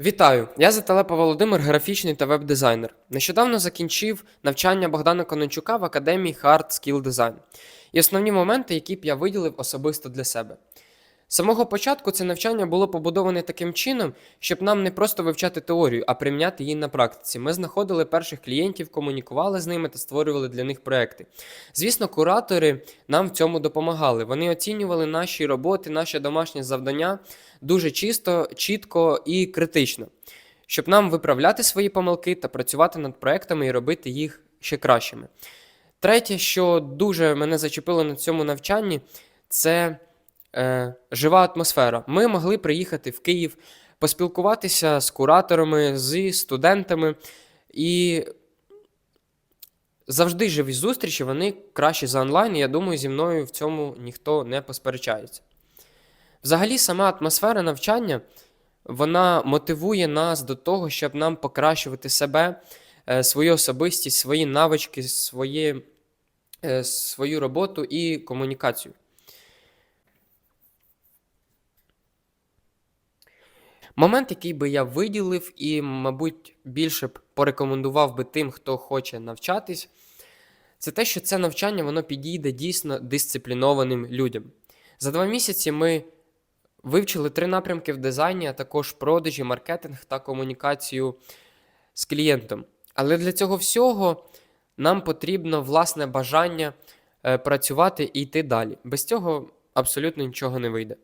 Вітаю! Я Зателепа Володимир, графічний та веб-дизайнер. Нещодавно закінчив навчання Богдана Конончука в Академії Hard Skill Design. І основні моменти, які б я виділив особисто для себе. З самого початку це навчання було побудоване таким чином, щоб нам не просто вивчати теорію, а приміняти її на практиці. Ми знаходили перших клієнтів, комунікували з ними та створювали для них проекти. Звісно, куратори нам в цьому допомагали. Вони оцінювали наші роботи, наші домашні завдання дуже чисто, чітко і критично, щоб нам виправляти свої помилки та працювати над проектами і робити їх ще кращими. Третє, що дуже мене зачепило на цьому навчанні, це е, жива атмосфера. Ми могли приїхати в Київ, поспілкуватися з кураторами, з студентами, і завжди живі зустрічі, вони кращі за онлайн, і я думаю, зі мною в цьому ніхто не посперечається. Взагалі, сама атмосфера навчання вона мотивує нас до того, щоб нам покращувати себе, е, свою особистість, свої навички, свої, е, свою роботу і комунікацію. Момент, який би я виділив і, мабуть, більше б порекомендував би тим, хто хоче навчатись, це те, що це навчання воно підійде дійсно дисциплінованим людям. За два місяці ми вивчили три напрямки в дизайні, а також продажі, маркетинг та комунікацію з клієнтом. Але для цього всього нам потрібно власне бажання е, працювати і йти далі. Без цього абсолютно нічого не вийде.